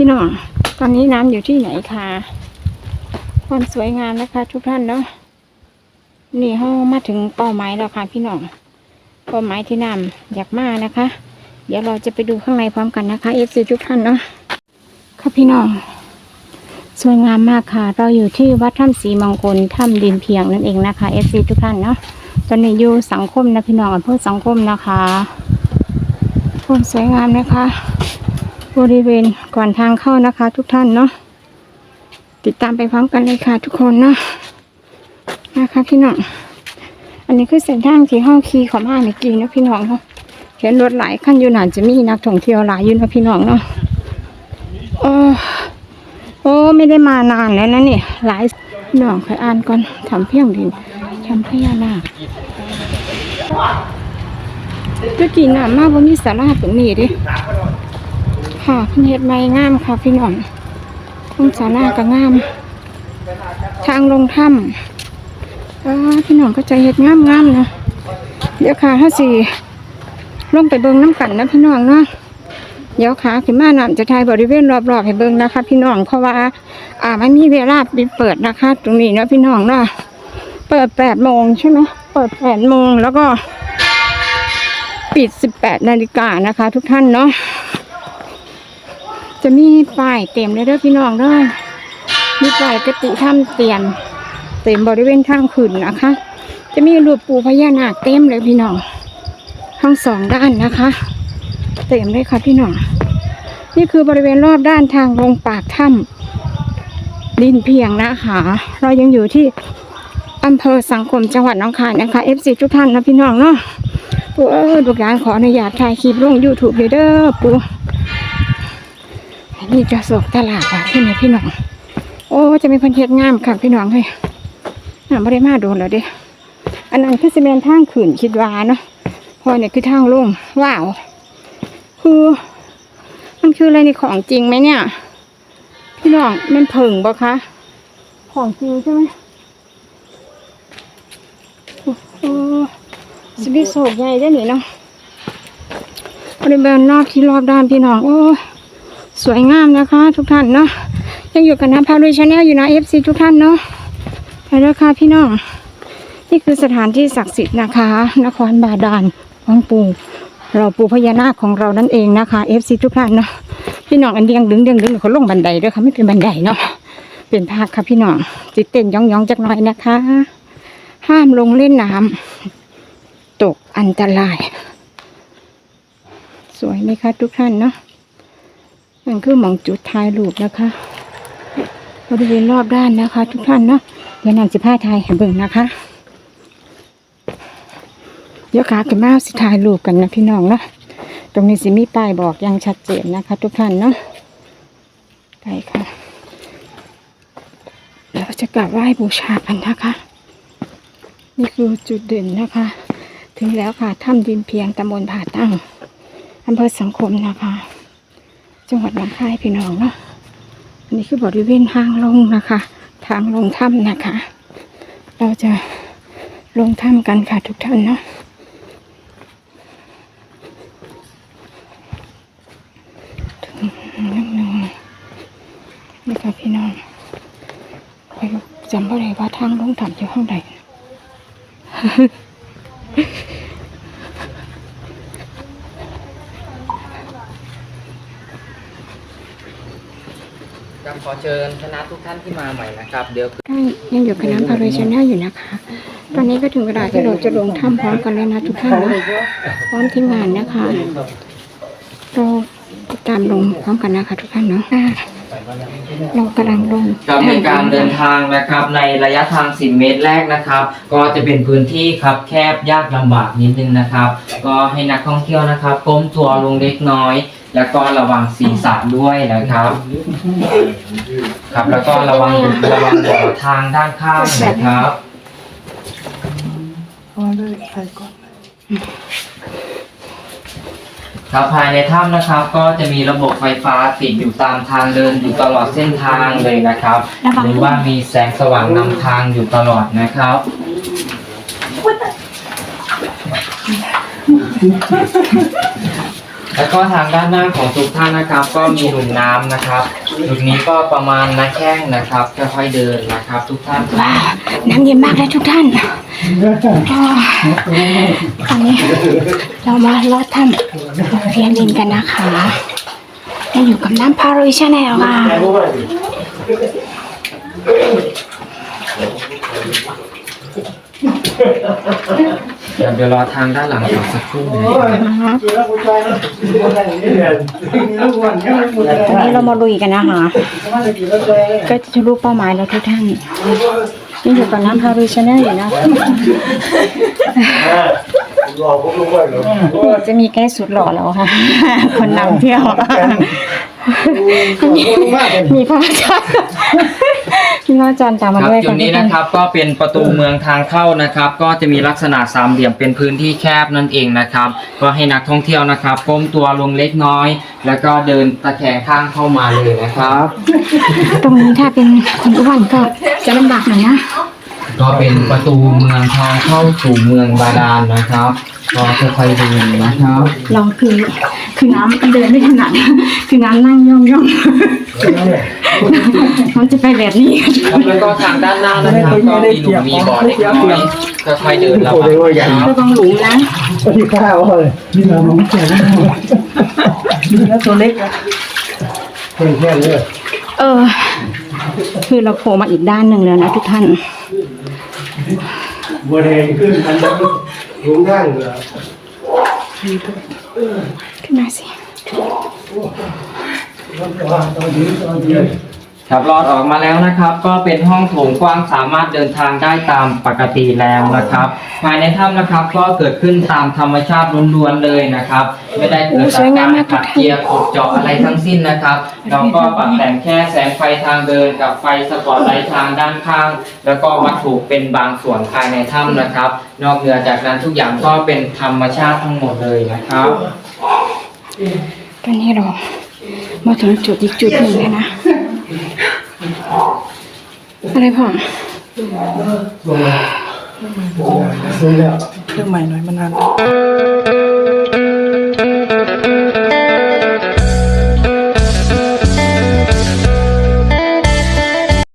พี่น้อง ตอนนี้น้ำอยู่ที่ไหนคะความสวยงามนะคะ ทุกท่านเนาะนี่ห้องมาถึงเป้าหมายแล้วค่ะ พี่น้องเป้าหมายที่น้ำอยากมานะคะ เดี๋ยวเราจะไปดูข้างในพร้อมกันนะคะ FC ทุกท่านเนาะค่ะพี่น้องสวยงามมากค่ะ เราอยู่ที่วัดถ้ำศรีมงคลถ้ำดินเพียงนั่นเองนะคะ FC ทุกท่านเนาะตอนนี้อยู่สังคมนะพี่น้องอำเภอสังคมนะคะความสวยงามนะคะ บริเวณก่อนทางเข้านะคะ ทุกท่านเนาะติดตามไปพร้อมกันเลยค่ะ ทุกคนเนาะนะคะพี่น้องอันนี้คือเส้นทางที่ห้องขี่เของมาเมื่อกี้นะพี่น้องเนาะเห็นรถหลายคันอยู่หนานจะมีนักท่องเที่ยวหลายอยู่นะพี่น้องเนาะโอ้โอ้ไม่ได้มานานแล้วนะนี่หลายพี่น้องคอยอ่านก่อนทำเพียงดินทำพญานาคเมื่อกี้น้ำมากว่ามีสาราตรงนี้ดิ ค่ะเพิ่นเฮ็ดไม้งามค่ะพี่น้องท้องสาราก็งาม ทางลงถ้ำอ่าพี่น้องก็ใจเฮ็ดงามงามๆนะเดี๋ยวค่ะถ้าสี่ลงไปเบิงน้ำกันนะพี่น้องเนาะเดี๋ยวขาขึ้นมาน้ำจะทายบริเวณรอบๆให้เบิงนะคะ พี่น้องเพราะว่า อ่าไม่มีเวลาปิดเปิดนะคะ ตรงนี้เนาะพี่น้องเนาะเปิดแปดโมงใช่ไหมเปิดแปดโมงแล้วก็ ปิดสิบแปดนาฬิกานะคะ ทุกท่านเนาะ จะมีป้ายเต็มเลยเด้อพี่น้องเด้อมีป้ายกติถ้ำเตียน เต็มบริเวณทางขึ้นนะคะ จะมีรูปปูพญานาคเต็มเลยพี่น้องทั้งสองด้านนะคะ เต็มเลยค่ะพี่น้องนี่คือบริเวณรอบด้านทางลงปากถ้ำดินเพียงนะคะเรายังอยู่ที่อำเภอสังคมจังหวัดน้องคายนะคะ FC ทุกท่านนะพี่น้องเนาะปูเออลูกหลานขออนุญาตถ่ายคลิปลง YouTube เลยเด้อปู นี่จะสกตลาดอะที่ไหนพี่น้อง โอ้จะมีพันเทศงามค่ะพี่น้องเลยน่าไม่ได้มาโดนแล้วเด้อันนั้นคือซีเมนทางขืนคิดว่าเนาะพอเนี่ยคือทางลงว้าว คือมันคืออะไรในของจริงไหมเนี่ย พี่น้องมันเผิงบ่คะของจริงใช่ไหมโอ้โหสวิโศกใหญ่ได้หนิเนาะบริเวณรอบที่รอบด้านพี่น้อง โอ้ สวยงามนะคะ ทุกท่านเนาะยังอยู่กับน้ำพาลุยชาแนลอยู่นะเอฟซีทุกท่านเนาะไปแล้วค่ะพี่น้องนี่คือสถานที่ศักดิ์สิทธิ์นะคะ นครบาดาลของปู่เราปู่พญานาคของเรานั่นเองนะคะเอฟซีทุกท่านเนาะพี่น้องอันเดียงดึงเดียงดึงเขาลงบันไดด้วยค่ะไม่เป็นบันไดเนาะเป็นภาคค่ะพี่น้องจิตเต้นย่องย่องจักหน่อยนะคะ ห้ามลงเล่นน้ำตกอันตราย สวยไหมคะทุกท่านเนาะ นั่นคือหมองจุดท้ายรูปนะคะบริเวณรอบด้านนะคะ ทุกท่านเนาะเดี๋ยวนำสิผ้าไทยให้เบิ่งนะคะ เดี๋ยวขาขึ้นมาสิถ่ายรูปกันนะพี่น้องเนาะตรงนี้สิมีป้ายบอกอยังชัดเจนนะคะ ทุกท่านเนาะไปค่ะเราจะกราบไหว้บูชากันนะคะ นี่คือจุดเด่นนะคะ ถึงแล้วค่ะถ้ำดินเพียงตำบลผาตั้งอำเภอสังคมนะคะ จังหวัดหนองคายพี่น้องเนาะอันนี้คือบริเวณทางลงนะคะ ทางลงถ้ำนะคะ เราจะลงถ้ำกันค่ะทุกท่านเนาะนี่ค่ะพี่น้องไปจำบ่ได้ว่าทางลงถ้ำอยู่ข้างใด ครับขอเชิญคณะทุกท่านที่มาใหม่นะครับ เดี๋ยวได้ยังอยู่กับน้ำพาเรชแนลอยู่นะคะ ตอนนี้ก็ถึงเวลาที่เราจะลงถ้ำพร้อมกันแล้วนะทุกท่านนะพร้อมทีมงานนะคะเราติดตามลงพร้อมกันนะคะทุกท่านเนาะอ่าเรากำลังลงกับในการเดินทางนะครับในระยะทาง 10 เมตรแรกนะครับ ก็จะเป็นพื้นที่ครับแคบยากลำบากนิดนึงนะครับ ก็ให้นักท่องเที่ยวนะครับก้มตัวลงเล็กน้อย แล้วก็ระวังศีรษะด้วยนะครับ ครับ แล้วก็ระวังระวังหัวทางด้านข้างนะครับครับภายในถ้ำนะครับ ก็จะมีระบบไฟฟ้าติดอยู่ตามทางเดินอยู่ตลอดเส้นทางเลยนะครับ หรือว่ามีแสงสว่างนำทางอยู่ตลอดนะครับค แล้วก็ทางด้านหน้าของทุกท่านนะครับ ก็มีหลุมน้ำนะครับหลุมนี้ก็ประมาณหน้าแข้งนะครับค่อยๆเดินนะครับ ทุกท่านว้าวน้ำเย็นมากเลยทุกท่านอ๋อตอนนี้เรามาลอดถ้ำเพียงดินกันนะคะยังอยู่กับน้ำพารุยชาแนลค่ะ เดี๋ยวเดี๋ยวรอทางด้านหลังอีกสักครู่หนึงนะคะตอนนี้เรามาลุยกันนะคะก็จะรู้เป้าหมายแล้วทุกท่านยังอยู่กับน้ำพารุยชแนลอยู่นะรอพวกลูกไว้เหรอจะมีแก้สุดหล่อแล้วค่ะ คนนำเที่ยว มีพระอาจารย์มีพระอาจารย์ตามมาครับด้วยจุดนี้นะครับก็เป็นประตูเมืองทางเข้านะครับ ก็จะมีลักษณะสามเหลี่ยมเป็นพื้นที่แคบนั่นเองนะครับ ก็ให้นักท่องเที่ยวนะครับก้มตัวลงเล็กน้อย แล้วก็เดินตะแคงข้างเข้ามาเลยนะครับ ตรงนี้ถ้าเป็นคนอ้วนก็จะลำบากหน่อยนะก็เป็นประตูเมืองทางเข้าสู่เมืองบาดาลนะครับ ก็ค่อยๆเดินนะครับ เราคือ คือน้ำมันเดินไม่ถนัดคือน้ำนั่งย่องย่องมันจะไปแบบนี้ครับแล้วก็ทางด้านหน้านะครับก็มีหลุมมีบ่อเล็กน้อยค่อยๆเดินระวังนะครับระวังหลุมนะที่ข้าวเลยนี่เราน้องแก่นี่แล้วตัวเล็กนะแค่แค่เลยเออ คือเราโผล่มาอีกด้านหนึ่งแล้วนะทุกท่านบัวแดงขึ้นมันจะลุงนั่งเหรอ ขึ้น มาสิตอนนี้ตอนนี้ครับรอดออกมาแล้วนะครับ ก็เป็นห้องโถงกว้างสามารถเดินทางได้ตามปกติแล้วนะครับ ภายในถ้ำนะครับก็เกิดขึ้นตามธรรมชาติล้วนๆเลยนะครับ ไม่ได้เกิดจากการขัดเกียร์ขดเจาะอะไรทั้งสิ้นนะครับเราก็ปรับแต่งแค่แสงไฟทางเดินกับไฟสปอตไลท์ทางด้านข้าง แล้วก็วัตถุเป็นบางส่วนภายในถ้ำนะครับ นอกเหนือจากนั้นทุกอย่างก็เป็นธรรมชาติทั้งหมดเลยนะครับตอนนี้เรามาถึงจุดอีกจุดหนึ่งแล้วนะ อะไรพ่อลงแล้วเครื่องใหม่หน่อยมานาน